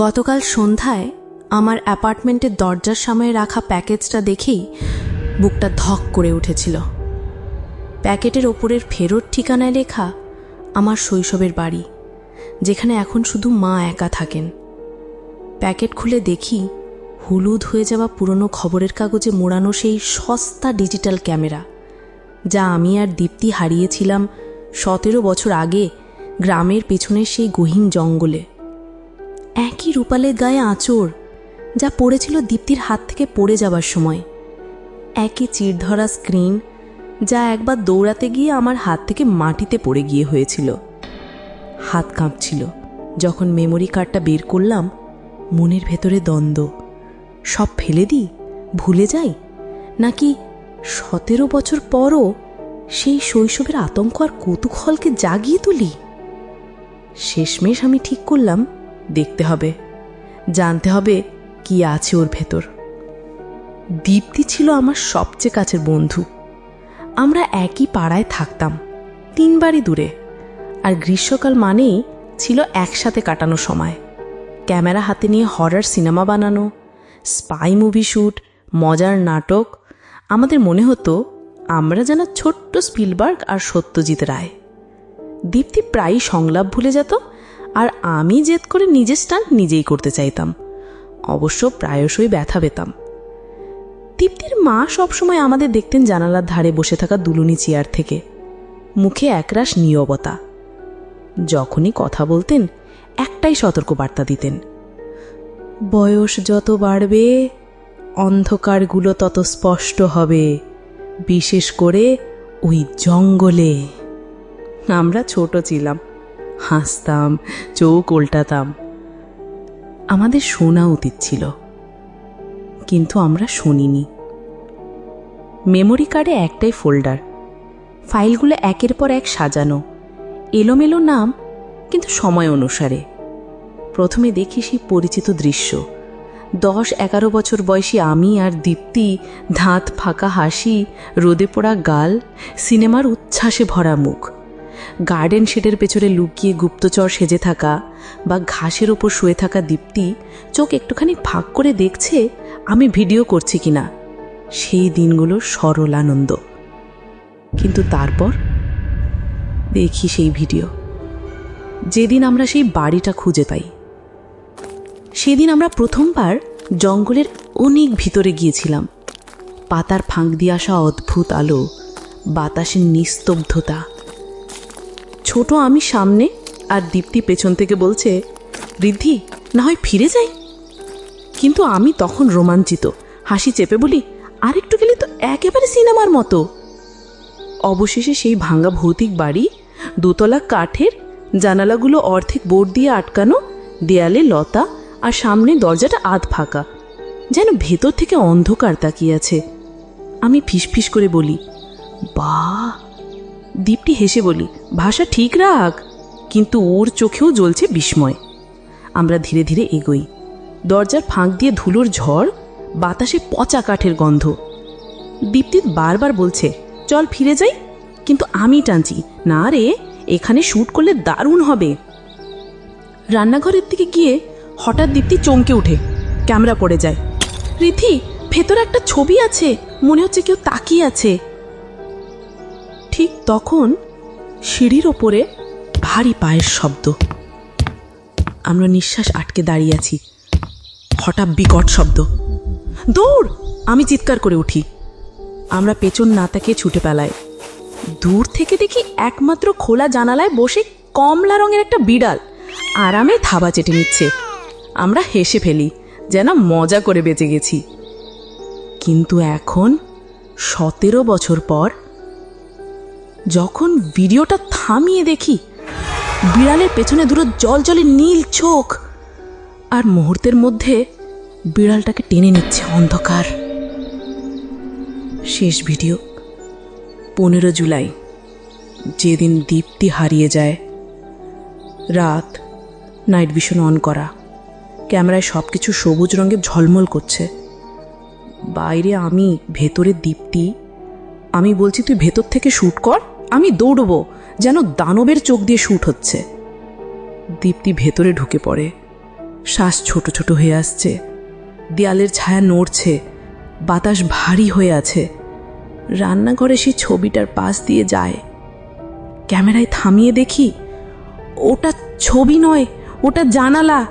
গতকাল সন্ধ্যায় আমার অ্যাপার্টমেন্টের দরজার সামনে রাখা প্যাকেজটা দেখেই বুকটা ধক করে উঠেছিল। প্যাকেটের ওপরের ফেরত ঠিকানায় লেখা আমার শৈশবের বাড়ি, যেখানে এখন শুধু মা একা থাকেন। প্যাকেট খুলে দেখি হলুদ হয়ে যাওয়া পুরনো খবরের কাগজে মোড়ানো সেই সস্তা ডিজিটাল ক্যামেরা, যা আমি আর দীপ্তি হারিয়েছিলাম সতেরো বছর আগে গ্রামের পেছনের সেই গহীন জঙ্গলে। একই রূপালের গায়ে আঁচড়, যা পড়েছিল দীপ্তির হাত থেকে পড়ে যাবার সময়। একই চিরধরা স্ক্রিন, যা একবার দৌড়াতে গিয়ে আমার হাত থেকে মাটিতে পড়ে গিয়ে হয়েছিল। হাত কাঁপছিল। যখন মেমোরি কার্ডটা বের করলাম, মনের ভেতরে দ্বন্দ্ব। সব ফেলে দিই? ভুলে যাই? নাকি সতেরো বছর পরও সেই শৈশবের আতঙ্ক আর কৌতূহলকে জাগিয়ে তুলি? শেষমেশ আমি ঠিক করলাম দেখতে হবে। জানতে হবে কি আছে ওর ভেতর। দীপ্তি ছিল আমার সবচেয়ে কাছের বন্ধু। আমরা একই পাড়ায় থাকতাম তিন বাড়ি দূরে। আর গ্রীষ্মকাল মানেই ছিল একসাথে কাটানো সময়। ক্যামেরা হাতে নিয়ে হরার সিনেমা বানানো, স্পাই মুভি শ্যুট মজার নাটক। আমাদের মনে হতো, আমরা যেন ছোট্ট স্পিলবার্গ আর সত্যজিৎ রায়। দীপ্তি প্রায়ই সংলাপ ভুলে যেত আর আমি জেদ করে নিজের স্টান্ট নিজেই করতে চাইতাম। অবশ্য প্রায়শই ব্যথা পেতাম। দীপ্তির মা সবসময় আমাদের দেখতেন জানালার ধারে বসে থাকা দুলুনি চেয়ার থেকে। মুখে একরাশ নিয়বতা যখনই কথা বলতেন, একটাই সতর্কবার্তা দিতেন। বয়স যত বাড়বে, অন্ধকারগুলো তত স্পষ্ট হবে, বিশেষ করে ওই জঙ্গলে। আমরা ছোট ছিলাম। হাসতাম, চোখ উল্টাতাম। আমাদের শোনা উচিত ছিল, কিন্তু আমরা শুনিনি। মেমোরি কার্ডে একটাই ফোল্ডার, ফাইলগুলো একের পর এক সাজানো, এলোমেলো নাম, কিন্তু সময় অনুসারে। প্রথমে দেখি সেই পরিচিত দৃশ্য। দশ এগারো বছর বয়সী আমি আর দীপ্তি, ধাঁত ফাঁকা হাসি, রোদে পোড়া গাল, সিনেমার উচ্ছ্বাসে ভরা মুখ। গার্ডেন শেডের পেছনে লুকিয়ে গুপ্তচর সেজে থাকা বা ঘাসের ওপর শুয়ে থাকা দীপ্তি চোখ একটুখানি ফাঁক করে দেখছে আমি ভিডিও করছি কিনা। সেই দিনগুলো সরল আনন্দ কিন্তু তারপর দেখি সেই ভিডিও। যেদিন আমরা সেই বাড়িটা খুঁজে পাই। সেদিন আমরা প্রথমবার জঙ্গলের অনেক ভিতরে গিয়েছিলাম। পাতার ফাঁক দিয়ে আসা অদ্ভুত আলো, বাতাসের নিস্তব্ধতা ছোট আমি সামনে আর দীপ্তি পেছন থেকে বলছে, ঋদ্ধি, না হয় ফিরে যাই। কিন্তু আমি তখন রোমাঞ্চিত, হাসি চেপে বলি, আরেকটু গেলে তো একেবারে সিনেমার মতো। অবশেষে সেই ভাঙা ভৌতিক বাড়ি, দোতলা কাঠের জানালাগুলো অর্ধেক বোর্ড দিয়ে আটকানো, দেয়ালে লতা আর সামনে দরজাটা আধ ফাঁকা, যেন ভেতর থেকে অন্ধকার তাকিয়ে আছে। আমি ফিসফিস করে বলি বা দীপটি হেসে বলি ভাষা ঠিক রাখ। কিন্তু ওর চোখেও জ্বলছে বিস্ময়। আমরা ধীরে ধীরে এগোই। দরজার ফাঁক দিয়ে ধুলোর ঝড়, বাতাসে পচা কাঠের গন্ধ। দীপ্তি বারবার বলছে, চল ফিরে যাই, কিন্তু আমি টানছি। না রে, এখানে শ্যুট করলে দারুণ হবে। রান্নাঘরের দিকে গিয়ে হঠাৎ দীপ্তি চমকে ওঠে। ক্যামেরা পড়ে যায়। রিথি ভেতরে একটা ছবি আছে। মনে হচ্ছে কেউ তাকিয়ে আছে। ঠিক তখন সিঁড়ির ওপরে ভারী পায়ের শব্দ। আমরা নিঃশ্বাস আটকে দাঁড়িয়ে আছি। হঠাৎ বিকট শব্দ। দৌড়! আমি চিৎকার করে উঠি। আমরা পেছন না তাকিয়ে ছুটে পেলায় দূর থেকে দেখি একমাত্র খোলা জানালায় বসে কমলা রঙের একটা বিড়াল আরামে থাবা চেটে নিচ্ছে। আমরা হেসে ফেলি, যেন মজা করে বেঁচে গেছি। কিন্তু এখন সতেরো বছর পর যখন ভিডিওটা থামিয়ে দেখি, বিড়ালের পেছনে দুটো জল জলে নীল চোখ, আর মুহূর্তের মধ্যে বিড়ালটাকে টেনে নিচ্ছে অন্ধকার। শেষ ভিডিও, পনেরো জুলাই, যেদিন দীপ্তি হারিয়ে যায়, রাত, নাইট ভিশন অন করা, ক্যামেরায় সব কিছু সবুজ রঙে ঝলমল করছে। বাইরে আমি, ভেতরে দীপ্তি, আমি বলছি, তুই ভেতর থেকে শ্যুট কর। আমি দৌড়বো যেন দানবের চোখ দিয়ে শ্যুট হচ্ছে। দীপ্তি ভেতরে ঢুকে পড়ে। শ্বাস ছোট ছোট হয়ে আসছে। দেয়ালের ছায়া নড়ছে। বাতাস ভারী হয়ে আছে। রান্নাঘরে সেই ছবিটার পাশ দিয়ে যায়। ক্যামেরায় থামিয়ে দেখি, ওটা ছবি নয়, ওটা জানালা।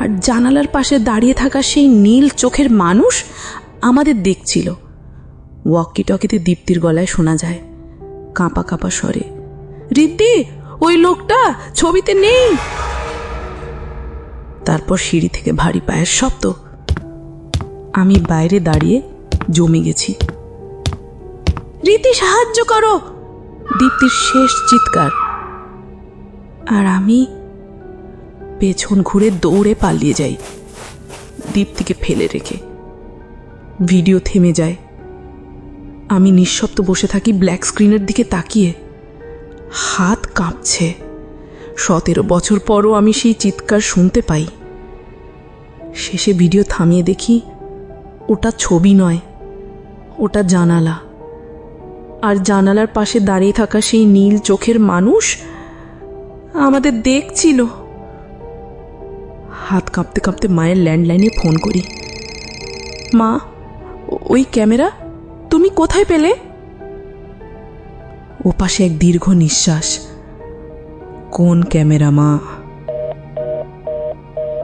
আর জানালার পাশে দাঁড়িয়ে থাকা সেই নীল চোখের মানুষ আমাদের দেখছিল। ওয়াকি টকিতে দীপ্তির গলায় শোনা যায়। কাঁপা কাঁপা স্বরে। রিদ্দি ওই লোকটা ছবিতে নেই। তারপর সিঁড়ি থেকে ভারী পায়ের শব্দ। আমি বাইরে দাঁড়িয়ে জমে গেছি। রীতি সাহায্য করো। দীপ্তির শেষ চিৎকার। আর আমি পেছন ঘুরে দৌড়ে পালিয়ে যাই। দীপ্তিকে ফেলে রেখে। ভিডিও থেমে যায়। আমি নিঃশব্দ বসে থাকি ব্ল্যাক স্ক্রিনের দিকে তাকিয়ে। হাত কাঁপছে। সতেরো বছর পরও আমি সেই চিৎকার শুনতে পাই। শেষে ভিডিও থামিয়ে দেখি, ওটা ছবি নয়, ওটা জানালা। আর জানালার পাশে দাঁড়িয়ে থাকা সেই নীল চোখের মানুষ আমাদের দেখছিল। হাত কাঁপতে কাঁপতে মায়ের ল্যান্ডলাইনে ফোন করি। মা ওই ক্যামেরা? তুমি কোথায় পেলে? ও পাশে এক দীর্ঘ নিঃশ্বাস। কোন ক্যামেরা, মা?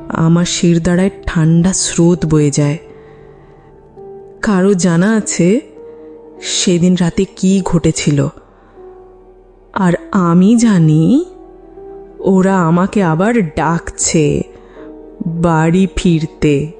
আমার শিরদাঁড়ায় ঠান্ডা স্রোত বয়ে যায়। কারও জানা আছে সেদিন রাতে কি ঘটেছিল? আর আমি জানি ওরা আমাকে আবার ডাকছে বাড়ি ফিরতে।